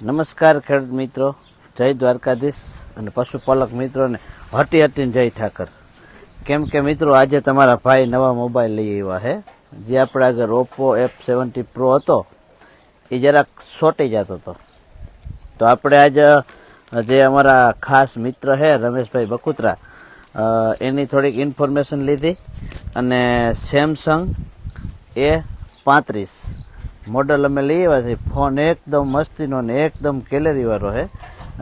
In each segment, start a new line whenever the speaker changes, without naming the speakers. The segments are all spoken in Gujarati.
નમસ્કાર ખેડૂત મિત્રો. જય દ્વારકાધીશ અને પશુપાલક મિત્રોને હટી હટીને જય ઠાકર. કેમ કે મિત્રો, આજે તમારા ભાઈ નવા મોબાઈલ લઈ આવ્યા છે. જે આપણે આગળ ઓપ્પો એફ સેવન્ટી પ્રો હતો, એ જરાક સોટી જતો હતો તો. આપણે આજે, જે અમારા ખાસ મિત્ર છે, રમેશભાઈ બકુત્રા એની થોડીક ઇન્ફોર્મેશન લીધી. અને સેમસંગ એ પાંત્રીસ. મોડલ અમે લઈ આવ્યા છે ફોન એકદમ મસ્તીનો ને એકદમ કેલેરી વાળો છે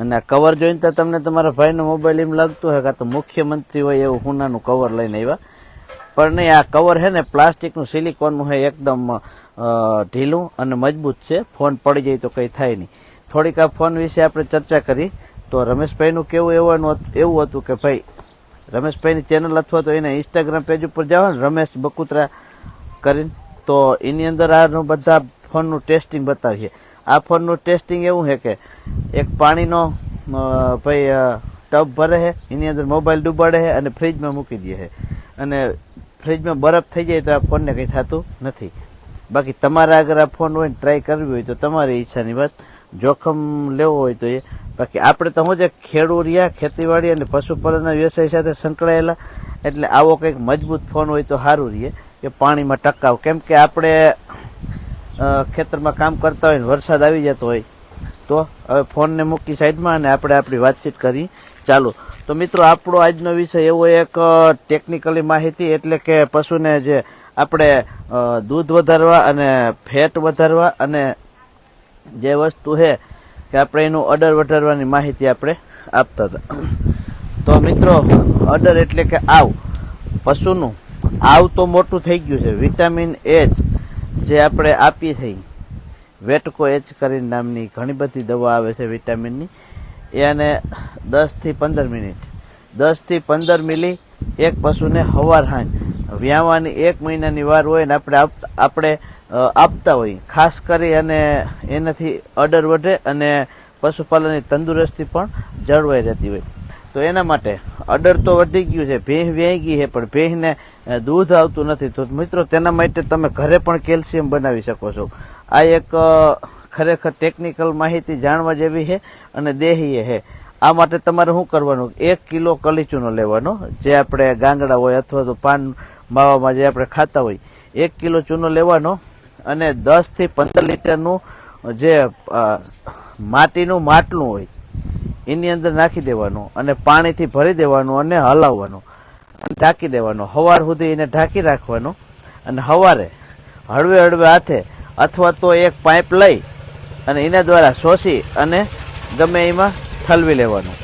અને આ કવર જોઈને તો તમને તમારા ભાઈનો મોબાઈલ એમ લાગતું હોય કાં તો મુખ્યમંત્રી હોય એવું હુનાનું કવર લઈને આવ્યા. પણ નહીં, આ કવર છે ને પ્લાસ્ટિકનું સિલિકોનનું છે એકદમ ઢીલું અને મજબૂત છે. ફોન પડી જાય તો કંઈ થાય નહીં. થોડીક આ ફોન વિશે આપણે ચર્ચા કરી. તો રમેશભાઈનું કેવું એવું એવું હતું કે ભાઈ, રમેશભાઈની ચેનલ અથવા તો એને ઇન્સ્ટાગ્રામ પેજ ઉપર જાઓ ને, રમેશ બકુત્રા કરીને. તો એની અંદર આનું બધા ફોનનું ટેસ્ટિંગ બતાવીએ. આ ફોનનું ટેસ્ટિંગ એવું છે કે એક પાણીનો ભાઈ ટબ ભરે છે, એની અંદર મોબાઈલ ડૂબાડે છે અને ફ્રીજમાં મૂકી દે છે. અને ફ્રીજમાં બરફ થઈ જાય તો આ ફોનને કંઈ થતું નથી. બાકી તમારા આગળ આ ફોન હોય ટ્રાય કરવી હોય તો તમારી ઈચ્છાની વાત. જોખમ લેવો હોય તો એ. બાકી આપણે તો શું ખેડૂ રહ્યા, ખેતીવાડી અને પશુપાલનના વ્યવસાય સાથે સંકળાયેલા. એટલે આવો કંઈક મજબૂત ફોન હોય તો સારું રહીએ કે પાણીમાં ટકાવ. કેમ કે આપણે ખેતરમાં કામ કરતા હોય ને વરસાદ આવી જતો હોય, તો હવે ફોનને મૂકી સાઈડમાં અને આપણે આપણી વાતચીત કરી. ચાલુ. તો મિત્રો, આપણો આજનો વિષય એવો એક ટેકનિકલી માહિતી એટલે કે પશુને જે આપણે દૂધ વધારવા અને ફેટ વધારવા અને જે વસ્તુ છે કે આપણે એનું અડર વધારવાની માહિતી આપણે આપતા હતા. તો મિત્રો અડર એટલે કે આવ. પશુનું આવ તો મોટું થઈ ગયું છે. વિટામિન એચ જે આપણે આપીએ છીએ, વેટકો એચ કરીને નામની ઘણી બધી દવા આવે છે વિટામિનની એ અને દસથી પંદર મિનિટ દસથી પંદર મિલી એક પશુને હવાર હાંજ. વ્યાવાની એક મહિનાની વાર હોય ને આપણે આપણે આપતા હોઈએ. ખાસ કરી અને એનાથી અડર વધે અને પશુપાલનની તંદુરસ્તી પણ જળવાઈ રહેતી હોય. તો એના માટે અડર તો વધી ગયું છે ભેહ વ્યાઈ ગઈ છે, પણ ભેહને દૂધ આવતું નથી. તો મિત્રો, તેના માટે તમે ઘરે પણ કેલ્શિયમ બનાવી શકો છો. આ એક ખરેખર ટેકનિકલ માહિતી જાણવા જેવી છે અને દેહીએ છે. આ માટે તમારે શું કરવાનું? એક કિલો કલીચૂનો લેવાનો, જે આપણે ગાંગડા હોય અથવા તો પાન માવામાં જે આપણે ખાતા હોય, એક કિલો ચૂનો લેવાનો અને દસથી પંદર લીટરનું જે માટીનું માટલું હોય એની અંદર નાખી દેવાનું અને પાણીથી ભરી દેવાનું અને હલાવવાનું. ઢાંકી દેવાનું. હવાર સુધી એને ઢાંકી રાખવાનું. અને હવારે હળવે હળવે હાથે અથવા તો એક પાઇપ લઈ અને એના દ્વારા શોષી અને ગમે એમાં ઠલવી લેવાનું.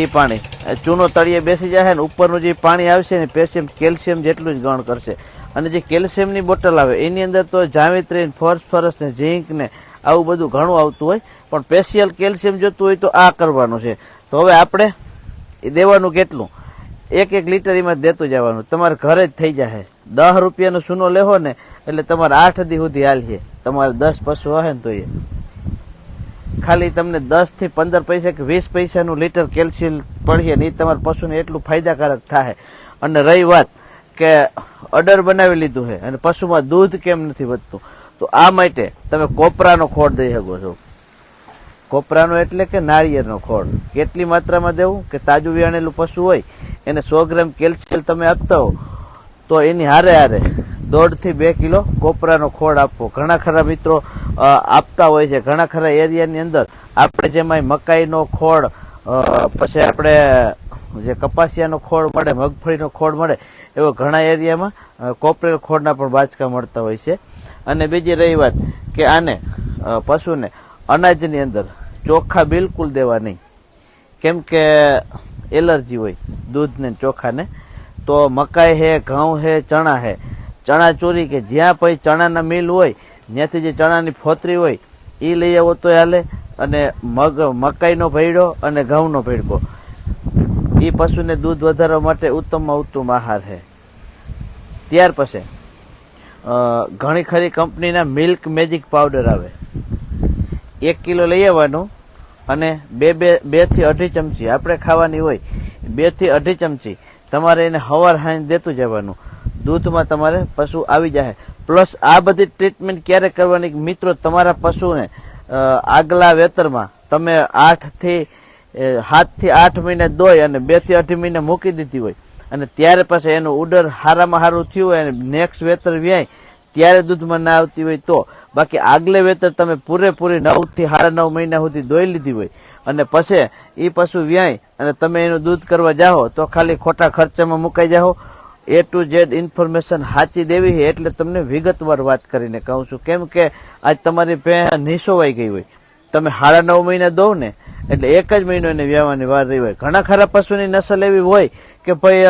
એ પાણી. ચૂનો તળિયે બેસી જાય ને ઉપરનું જે પાણી આવશે ને પેશિયમ કેલ્શિયમ જેટલું જ ગણ કરશે. અને જે કેલ્શિયમની બોટલ આવે, એની અંદર તો જાવિત્રી ફોસ્ફરસ ને ઝીંક ને આવું બધું ઘણું આવતું હોય, પણ સ્પેશિયલ કેલ્શિયમ જોતું હોય તો આ કરવાનું છે. તો હવે આપણે દેવાનું કેટલું? એક એક લીટર એમાં દેતું જવાનું. તમારે ઘરે જ થઈ જાય દસ રૂપિયાનો સૂનો લેવો ને, એટલે તમારે આઠ દી સુધી હાલીએ. તમારે દસ પશુ હશે ને તો એ. ખાલી તમને દસથી પંદર પૈસા કે વીસ પૈસાનું લીટર કેલ્શિયમ પડીએ ને એ તમારા પશુને એટલું ફાયદાકારક થાય અને રહી વાત કે અડર બનાવી લીધું છે અને પશુમાં દૂધ કેમ નથી વધતું? તો આ માટે તમે કોપરાનો ખોળ દઈ શકો છો. કોપરાનો એટલે કે નાળિયેરનો ખોળ. કેટલી માત્રામાં દેવું? કે તાજું વિયાણેલું પશુ હોય, એને સો ગ્રામ કેલ્શિયમ તમે આપતા હો, તો એની હારે હારે દોઢથી બે કિલો કોપરાનો ખોળ આપવો. ઘણા ખરા મિત્રો આપતા હોય છે. ઘણા ખરા એરિયાની અંદર આપણે જેમાં મકાઈનો ખોળ પછી આપણે જે કપાસિયાનો ખોળ મળે, મગફળીનો ખોળ મળે, એવો ઘણા એરિયામાં કોપરેલ ખોળના પણ બાચકા મળતા હોય છે. અને બીજી રહી વાત કે આને પશુને અનાજની અંદર ચોખા બિલકુલ દેવા નહીં. કેમ કે એલર્જી હોય દૂધને ચોખાને. તો મકાઈ હે, ઘઉં હે, ચણા હે. ચણા ચોરી કે જ્યાં પછી ચણાના મિલ હોય, ત્યાંથી જે ચણાની ફોતરી હોય એ લઈ આવો તો હાલે. અને મગ, મકાઈનો ભેડો અને ઘઉંનો ભેડકો એ પશુને દૂધ વધારવા માટે ઉત્તમમાં ઉત્તમ આહાર છે ત્યાર પછી ઘણી ખરી કંપનીના મિલ્ક મેજિક પાવડર આવે. એક કિલો લઈ આવવાનું અને બે બે બેથી અઢી ચમચી. આપણે ખાવાની હોય, બેથી અઢી ચમચી. તમારે એને હવાર હાંજ દેતું જવાનું. દૂધમાં તમારે પશુ આવી જાય પ્લસ આ બધી ટ્રીટમેન્ટ ક્યારે કરવાની મિત્રો તમારા પશુને આગલા વેતરમાં તમે આઠથી સાતથી આઠ મહિને દોય અને બેથી અઢી મહિને મૂકી દીધી હોય. અને ત્યારે પાછા એનું ઉડર હારામાં હારું થયું હોય અને નેક્સ્ટ વેતર વ્યાય, ત્યારે દૂધમાં ના આવતી હોય તો. બાકી આગલે વેતર તમે પૂરેપૂરી નવથી સાડા નવ મહિના સુધી દોઈ લીધી હોય. અને પછી એ પશુ વ્યાય અને તમે એનું દૂધ કરવા જાઓ તો ખાલી ખોટા ખર્ચામાં મુકાઈ જાઓ. એ ટુ ઝેડ ઇન્ફોર્મેશન સાચી દેવી છે એટલે તમને વિગતવાર વાત કરીને કહું છું. કેમ કે આજ તમારી ભે નિસોવાઈ ગઈ હોય. તમે સાડા નવ મહિના દો ને એટલે એક જ મહિનો એને વ્યાવાની વાર રહી હોય. ઘણા ખરા પશુની નસલ એવી હોય કે ભાઈ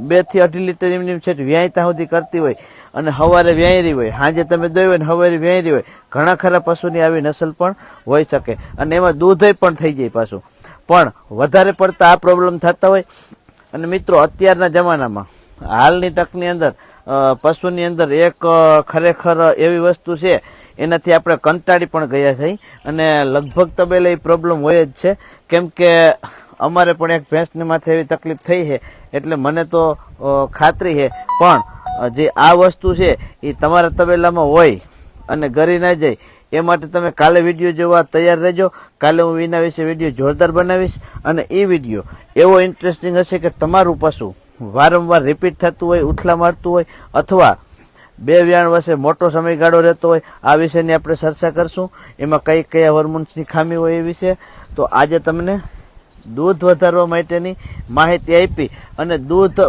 બેથી અઢી લીટર એમની છે વ્યાય ત્યાં સુધી કરતી હોય અને સવારે રહી હોય. સાંજે તમે દોઈ હોય ને સવારે રહી હોય. ઘણા ખરા પશુની આવી નસલ પણ હોઈ શકે. અને એમાં દૂધય પણ થઈ જાય પાછું. પણ વધારે પડતા આ પ્રોબ્લેમ થતા હોય. અને મિત્રો, અત્યારના જમાનામાં હાલની તકની અંદર પશુની અંદર એક ખરેખર એવી વસ્તુ છે, એનાથી આપણે કંટાળી પણ ગયા થઈ. અને લગભગ તબેલે એ પ્રોબ્લેમ હોય જ છે. કેમ કે અમારે પણ એક ભેંસને માથે એવી તકલીફ થઈ છે, એટલે મને તો ખાતરી છે. પણ જે આ વસ્તુ છે, એ તમારા તબેલામાં હોય અને ઘરી ના જાય, એ માટે તમે કાલે વીડિયો જોવા તૈયાર રહેજો. કાલે હું એના વિશે વીડિયો જોરદાર બનાવીશ. અને એ વીડિયો એવો ઇન્ટરેસ્ટિંગ હશે કે તમારું પશુ વારંવાર રિપીટ થતું હોય, ઉથલા મારતું હોય, અથવા બે વ્યાણ વચ્ચે મોટો સમયગાળો રહેતો હોય, આ વિશેની આપણે ચર્ચા કરશું. એમાં કઈ કયા હોર્મોન્સની ખામી હોય એ વિશે. તો આજે તમને દૂધ વધારવા માટેની માહિતી આપી અને દૂધ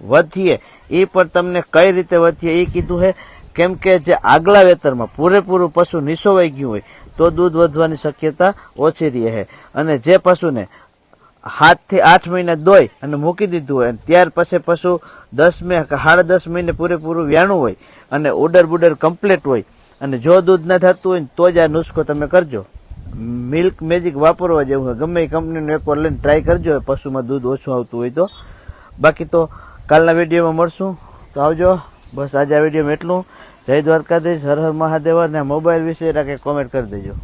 વધીએ, એ પણ તમને કઈ રીતે વધીએ એ કીધું છે કેમ કે જે આગલા વેતરમાં પૂરેપૂરું પશુ નિસોવાઈ ગયું હોય, તો દૂધ વધવાની શક્યતા ઓછી રહે છે અને જે પશુને સાતથી આઠ મહિને દોઈ અને મૂકી દીધું હોય. અને ત્યાર પછી પશુ દસ મે હાડ દસ મહિને પૂરેપૂરું વ્યાણું હોય અને ઉડર બુડર કમ્પ્લીટ હોય. અને જો દૂધ ના થતું હોય તો જ આ નુસ્ખો તમે કરજો. મિલ્ક મેજિક વાપરવા જેવું હોય. ગમે એ કંપનીનું એકવાર લઈને ટ્રાય કરજો. પશુમાં દૂધ ઓછું આવતું હોય તો. બાકી તો કાલના વિડીયોમાં મળશું. તો આવજો. બસ આજે આ વિડીયોમાં એટલું. જય દ્વારકાધીશ. હર હર મહાદેવ. અને મોબાઈલ વિશે રાખે કોમેન્ટ કરી દેજો.